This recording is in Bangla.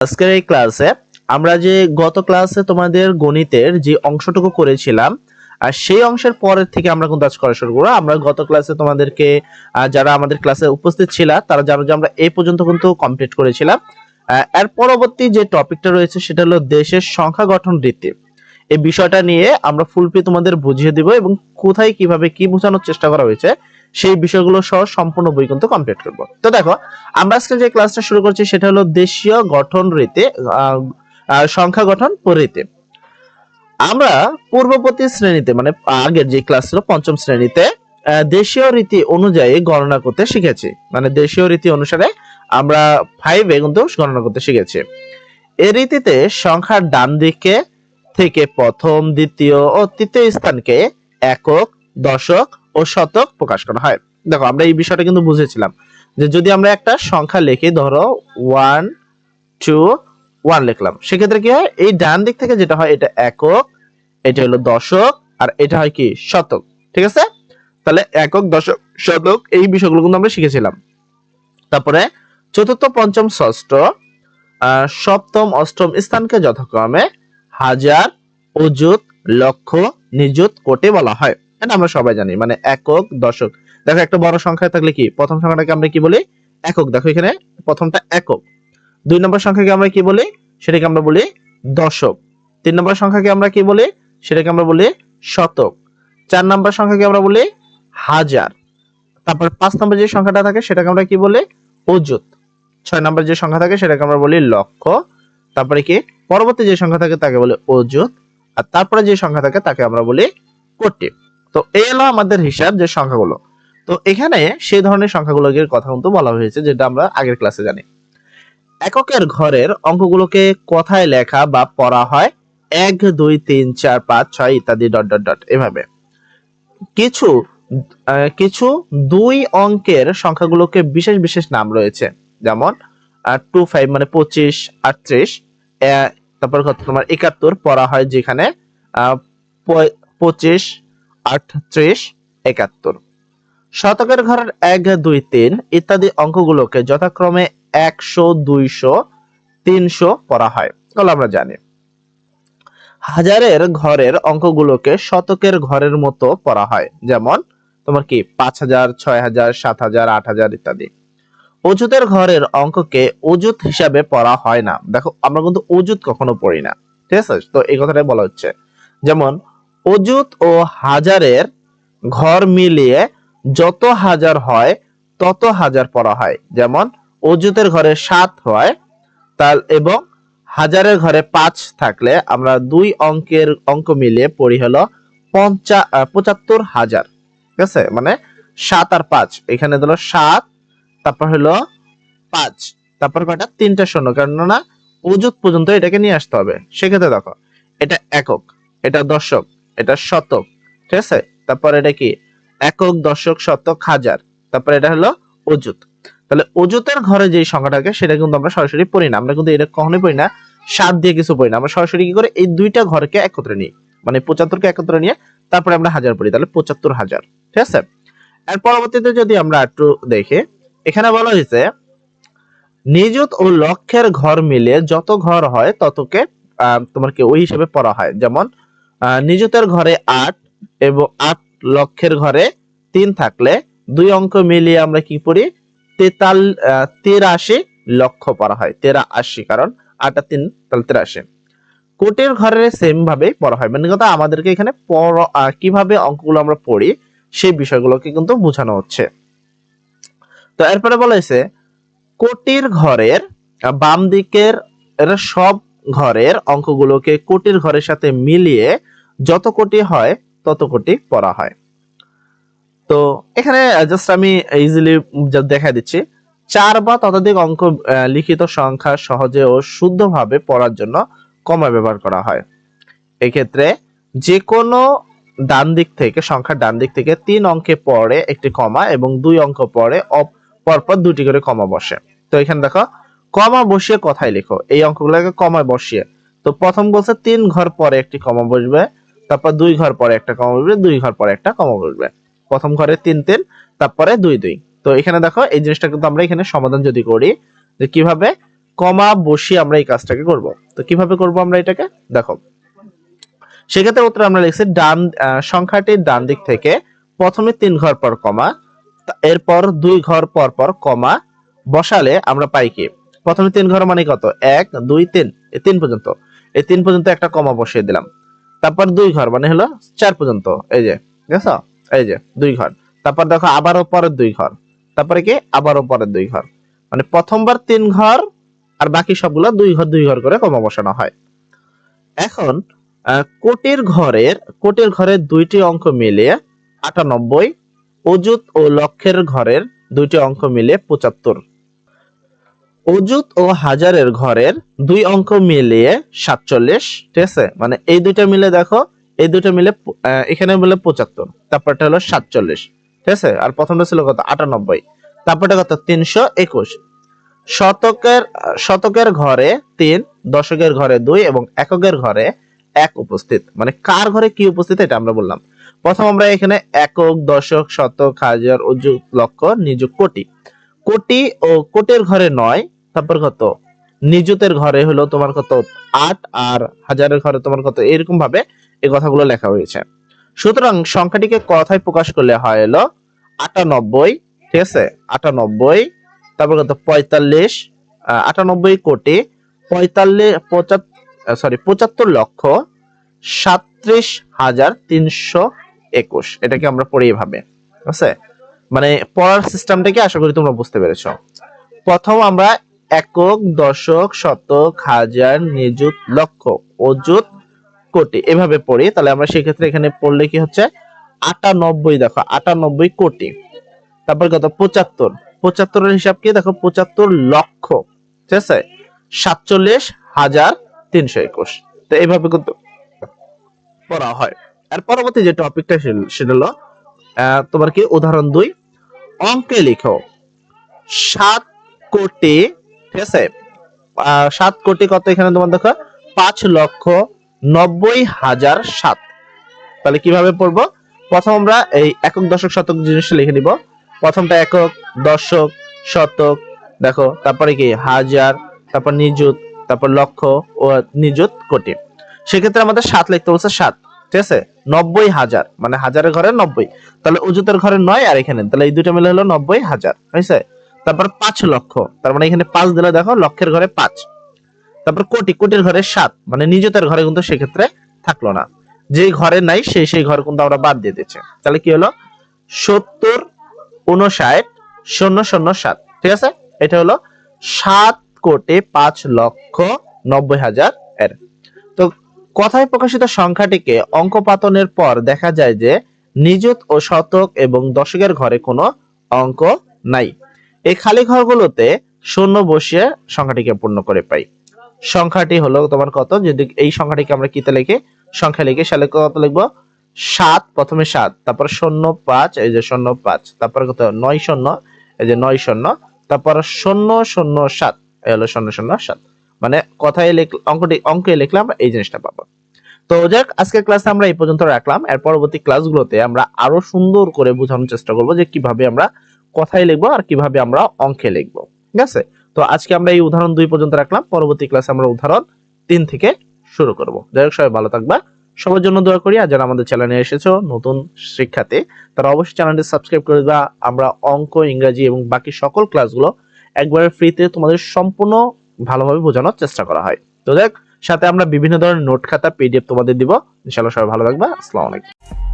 আজকের এই ক্লাসে আমরা যে গত ক্লাসে তোমাদের গণিতের যে অংশটুকু করেছিলাম, আর সেই অংশের পরের থেকে আমরা কিন্তু আজ করা শুরু করব। আমরা গত ক্লাসে তোমাদেরকে যারা আমাদের ক্লাসে উপস্থিত ছিল, তারা জানো যে আমরা এই পর্যন্ত কিন্তু কমপ্লিট করেছিলাম। এর পরবর্তী যে টপিকটা রয়েছে, সেটা হলো দেশের সংখ্যা গঠন রীতি এই বিষয়টা নিয়ে আমরা ফুলপি তোমাদের বুঝিয়ে দিব এবং কোথায় কীভাবে কি বোঝানোর চেষ্টা করা হয়েছে। সেই বিষয়গুলো সহ সম্পূর্ণ বই কিন্তু কমপ্লিট করব। তো দেখো, আমরা আজকে যে ক্লাসটা শুরু করছি সেটা হলো দেশীয় গঠন রীতি সংখ্যা গঠন রীতি আমরা পূর্ববর্তী শ্রেণীতে মানে আগের যে ক্লাস ছিল পঞ্চম শ্রেণীতে দেশীয় রীতি অনুযায়ী গণনা করতে শিখেছি। মানে দেশীয় রীতি অনুসারে আমরা ফাইভে কিন্তু গণনা করতে শিখেছি। এই রীতিতে সংখ্যার ডান দিকে থেকে প্রথম, দ্বিতীয় ও তৃতীয় স্থানকে একক, দশক ও শতক প্রকাশ করা হয়। দেখো, আমরা এই বিষয়টা কিন্তু বুঝেছিলাম যে যদি আমরা একটা সংখ্যা লিখি, ধরো ওয়ান টু ওয়ান লিখলাম, সেক্ষেত্রে কি হয়? এই ডান দিক থেকে যেটা হয়, এটা একক, এটা হলো দশক, আর এটা হয় কি? শতক। ঠিক আছে? তাহলে একক, দশক, শতক, এই বিষয়গুলো কিন্তু আমরা শিখেছিলাম। তারপরে চতুর্থ, পঞ্চম, ষষ্ঠ সপ্তম, অষ্টম স্থানকে যথাক্রমে হাজার, অযুত, লক্ষ, নিযুত, কোটি বলা হয়। এটা আমরা সবাই জানি। মানে একক দশক। দেখো, একটা বড় সংখ্যা থাকলে কি? প্রথম সংখ্যাটাকে আমরা কি বলি? একক। দেখো, এখানে প্রথমটা একক। দুই নম্বর সংখ্যাকে আমরা কি বলি? সেটাকে আমরা বলি দশক। তিন নম্বর সংখ্যাকে আমরা কি বলি? সেটাকে আমরা বলি শতক। চার নম্বর সংখ্যাকে আমরা বলি হাজার। তারপর পাঁচ নম্বর যে সংখ্যাটা থাকে, সেটাকে আমরা কি বলি? অযুত। ছয় নম্বর যে সংখ্যা থাকে, সেটাকে আমরা বলি লক্ষ। তারপরে কি? পরবর্তী যে সংখ্যা থাকে, তাকে বলি অযুত। আর তারপরে যে সংখ্যা থাকে, তাকে আমরা বলি কোটি। তো এই হলো আমাদের হিসাব যে সংখ্যাগুলো। তো এখানে সেই ধরনের সংখ্যাগুলোর কথা কিন্তু বলা হয়েছে, যেটা আমরা আগের ক্লাসে জানি। এককের ঘরের অঙ্কগুলোকে কথায় লেখা বা পড়া হয় এক, দুই, তিন, চার, পাঁচ, ছয় ইত্যাদি ডট ডট ডট এভাবে। কিছু কিছু দুই অঙ্কের সংখ্যাগুলোকে বিশেষ বিশেষ নাম রয়েছে। যেমন টু ফাইভ মানে পঁচিশ, আটত্রিশ তারপর তোমার একাত্তর পড়া হয় যেখানে পঁচিশ আটত্রিশ একাত্তর। শতকের ঘরের এক, দুই, তিন ইত্যাদি অঙ্কগুলোকে যথাক্রমে একশো, দুইশো, তিনশো পড়া হয়। এগুলো আমরা জানি। হাজারের ঘরের অঙ্কগুলোকে শতকের ঘরের মতো পড়া হয়। যেমন, তোমার কি পাঁচ হাজার, ছয় হাজার, সাত হাজার, আট হাজার ইত্যাদি। অজুতের ঘরের অঙ্ককে অজুত হিসাবে পড়া হয় না। দেখো, আমরা কিন্তু অজুত কখনো পড়ি না। ঠিক আছে? তো এই কথাটাই বলা হচ্ছে। যেমন অজুত ও হাজারের ঘর মিলিয়ে যত হাজার হয়, তত হাজার পড়া হয়। যেমন অজুতের ঘরে সাত হয়, তার এবং হাজারের ঘরে পাঁচ থাকলে আমরা দুই অঙ্কের অঙ্ক মিলিয়ে পড়ি হলো পঞ্চা পঁচাত্তর হাজার। ঠিক আছে? মানে সাত আর পাঁচ। এখানে দিলো সাত, তারপর হলো পাঁচ। তারপর কয়টা? তিনটা শূন্য। কেননা অজুত পর্যন্ত এটাকে নিয়ে আসতে হবে। সেক্ষেত্রে দেখো, এটা একক, এটা দশক। এটা শতক ঠিক আছে? তারপর এটা কি? একক দশক শতক হাজার। তারপর এটা হলো অজুত তাহলে অজুতের ঘরে যে সংখ্যাটাকে সেটা কিন্তু আমরা সরাসরি পড়ি না। আমরা কিন্তু এটা কখনোই পড়ি না সাত দিয়ে কিছু পড়ি না। আমরা সরাসরি কি করে? এই দুইটা ঘরকে একত্রে নিই। মানে পঁচাত্তরকে একত্রে নিয়ে তারপরে আমরা হাজার পড়ি। তাহলে পঁচাত্তর হাজার ঠিক আছে? এর পরবর্তীতে যদি আমরা একটু দেখি এখানে বলা হয়েছে নিযুত ও লক্ষের ঘর মিলে যত ঘর হয় ততকে তোমার কি ওই হিসেবে পড়া হয়। যেমন আহ, নিযুতের ঘরে আট এবং আট লক্ষের ঘরে তিন থাকলে দুই অঙ্ক মিলিয়ে আমরা কি পড়ি তেতাল তেরাশি লক্ষ পড়া হয়। তেরা আশি কারণ আট আর তিন, তাহলে তেরাশি। কোটির ঘরে সেম ভাবে পড়া হয়। মানে কথা, আমাদেরকে এখানে কীভাবে অঙ্কগুলো আমরা পড়ি, সেই বিষয়গুলোকে কিন্তু বোঝানো হচ্ছে। তো এরপরে বলা হয়েছে, কোটির ঘরের, বাম দিকের, এরা সব ঘরের অঙ্কগুলোকে কোটির ঘরের সাথে মিলিয়ে যত কোটি হয়, তত কোটি পড়া হয়। তো এখানে জাস্ট আমি ইজিলি দেখা দিচ্ছি। চার বা ততোধিক অঙ্ক লিখিত সংখ্যা সহজে ও শুদ্ধভাবে পড়ার জন্য কমা ব্যবহার করা হয়। এক্ষেত্রে যে কোনো ডান দিক থেকে, সংখ্যার ডান দিক থেকে তিন অঙ্কে পরে একটি কমা এবং দুই অঙ্ক পরে পরপর দুটি করে কমা বসে। তো এখানে দেখো কমা বসিয়ে কথাই লিখো। এই অঙ্কগুলোকে কমা বসিয়ে। তো প্রথম বলছে তিন ঘর পরে একটি কমা বসবে, তারপর দুই ঘর পরে একটা কমা বসবে, দুই ঘর পরে একটা কমা বসবে। প্রথম ঘরে তিন তিন, তারপরে দুই দুই। তো এখানে দেখো, এই জিনিসটা কিন্তু আমরা এখানে সমাধান যদি করি, যে কীভাবে কমা বসিয়ে আমরা এই কাজটাকে করব। তো কীভাবে করব আমরা এটাকে? দেখো, সেক্ষেত্রে উত্তর আমরা লিখছি ডান সংখ্যাটির ডান দিক থেকে প্রথমে তিন ঘর পর কমা এরপর দুই ঘর পর পর কমা বসালে আমরা পাই কি? প্রথমে তিন ঘর মানে কত? এক, দুই, তিন। এই তিন পর্যন্ত। এই তিন পর্যন্ত একটা কমা বসিয়ে দিলাম। তারপর দুই ঘর মানে হলো চার পর্যন্ত। এই যে ঠিক এই যে, দুই ঘর। তারপর দেখো আবারও পরের দুই ঘর। তারপরে কি? আবারও পরের দুই ঘর। মানে প্রথমবার তিন ঘর আর বাকি সবগুলো দুই ঘর দুই ঘর করে কমা বসানো হয়। এখন কোটির ঘরের কোটির ঘরের দুইটি অঙ্ক মিলিয়ে আটানব্বই অজুত ও লক্ষের ঘরের দুইটি অঙ্ক মিলিয়ে পঁচাত্তর। অজুত ও হাজারের ঘরের দুই অঙ্ক মিলিয়ে সাতচল্লিশ, ঠিক আছে? মানে এই দুইটা মিলে দেখো, এই দুইটা মিলে এখানে মিলে পঁচাত্তর, তারপরটা হলো সাতচল্লিশ, ঠিক আছে? আর প্রথমটা ছিল কত? আটানব্বই, তারপরটা কত? তিনশো একুশ। শতকের শতকের ঘরে তিন, দশকের ঘরে দুই এবং এককের ঘরে এক উপস্থিত। মানে কার ঘরে কি উপস্থিত এটা আমরা বললাম। প্রথম আমরা এখানে একক, দশক, শতক, হাজার, অযুত, লক্ষ, নিযুত, কোটি। কোটি ও কোটের ঘরে নয় তারপর কত? নিযুতের ঘরে হলো তোমার কত? আট, আর হাজারের ঘরে তোমার কত? এরকম ভাবে এই কথাগুলো লেখা হয়েছে। সুতরাং সংখ্যাটিকে কথায় প্রকাশ করলে হয় হলো আটানব্বই, ঠিক আছে? আটানব্বই, তারপর কত? পঁয়তাল্লিশ আটানব্বই কোটি পঁয়তাল্লিশ পঁচাত্তর সরি পঁচাত্তর লক্ষ, সাত্রিশ হাজার তিনশো একুশ। এটাকে আমরা পড়ি এভাবে? ঠিক আছে? মানে পড়ার সিস্টেমটাকে আশা করি তোমরা বুঝতে পেরেছ। প্রথম আমরা একক, দশক, শতক, হাজার, নিযুত, লক্ষ, অযুত, কোটি। এভাবে পড়ি। তাহলে আমরা সেক্ষেত্রে এখানে পড়লে কি হচ্ছে? আটানব্বই দেখো, আটানব্বই কোটি। তারপর কত? পঁচাত্তর। পঁচাত্তরের হিসাব কি? দেখো, পঁচাত্তর লক্ষ। ঠিক আছে? সাতচল্লিশ হাজার তিনশো একুশ। তো এইভাবে কিন্তু পড়া হয়। আর পরবর্তী যে টপিকটা সেটা হলো তোমার কি? উদাহরণ দুই। অঙ্কে লিখো। সাত কোটি ঠিক আছে? সাত কোটি কত এখানে তোমার দেখো? পাঁচ লক্ষ নব্বই হাজার সাত। তাহলে কীভাবে পড়ব? প্রথম আমরা এই একক দশক শতক জিনিসটা লিখে নিব। প্রথমটা একক দশক শতক, দেখো, তারপরে কি? হাজার, তারপর নিযুত, তারপর লক্ষ ও নিযুত কোটি। সেক্ষেত্রে আমাদের সাত লিখতে বলছে সাত, ঠিক আছে? নব্বই হাজার মানে হাজারের ঘরে নব্বই। তাহলে উজুতের ঘরে নয় আর এখানে, তাহলে এই দুটো মিলে হলো নব্বই হাজার, হয়েছে? তারপর পাঁচ লক্ষ। তার মানে এখানে পাঁচ দিলে দেখো, লক্ষের ঘরে পাঁচ। তারপর কোটি, কোটির ঘরে সাত। মানে নিজেদের ঘরে কিন্তু সেক্ষেত্রে থাকল না। যে ঘরে নাই, সেই সেই ঘর কিন্তু আমরা বাদ দিয়ে দিচ্ছি। তাহলে কি হলো? সত্তর উনষাট শূন্য শূন্য সাত। ঠিক আছে? এটা হলো সাত কোটি পাঁচ লক্ষ নব্বই হাজার এর। তো কথায় প্রকাশিত সংখ্যাটিকে অঙ্ক পাতনের পর দেখা যায় যে নিযুত ও শতক এবং দশকের ঘরে কোনো অঙ্ক নাই। এই খালি ঘরগুলোতে শূন্য বসিয়ে সংখ্যাটিকে পূর্ণ করে পাই। সংখ্যাটি হলো তোমার কত? যদি এই সংখ্যাটিকে আমরা কিতে লিখি? সংখ্যা লিখে সালে কত লিখব? সাত, প্রথমে সাত, তারপর শূন্য পাঁচ, এই যে শূন্য পাঁচ, তারপর কত? নয় শূন্য, এই যে নয় শূন্য, তারপর শূন্য শূন্য সাত, এই হলো শূন্য শূন্য সাত। মানে কথায় লিখ, অঙ্কটি, অঙ্কে লিখলে আমরা এই জিনিসটা পাবো। তো যাক, আজকের ক্লাসে আমরা এই পর্যন্ত রাখলাম। এর পরবর্তী ক্লাসগুলোতে আমরা আরও সুন্দর করে বোঝানোর চেষ্টা করব যে কীভাবে আমরা কথায় লিখব আর কীভাবে আমরা অঙ্কে লিখব। ঠিক আছে? তো আজকে আমরা এই উদাহরণ দুই পর্যন্ত রাখলাম। পরবর্তী ক্লাসে আমরা উদাহরণ তিন থেকে শুরু করব। যাই হোক, সবাই ভালো থাকবা। সবার জন্য দোয়া করি। আর যারা আমাদের চ্যানেলে এসেছ, নতুন শিক্ষাতে তারা অবশ্যই চ্যানেলটি সাবস্ক্রাইব করে দিবা। আমরা অঙ্ক, ইংরাজি এবং বাকি সকল ক্লাসগুলো একবারে ফ্রিতে তোমাদের সম্পূর্ণ ভালোভাবে বোঝানোর চেষ্টা করা হয়। তো দেখ সাথে আমরা বিভিন্ন ধরনের নোট খাতা পিডিএফ তোমাদের দিব। ইনশাআল্লাহ সবাই ভালো থাকবা। আসসালামু আলাইকুম।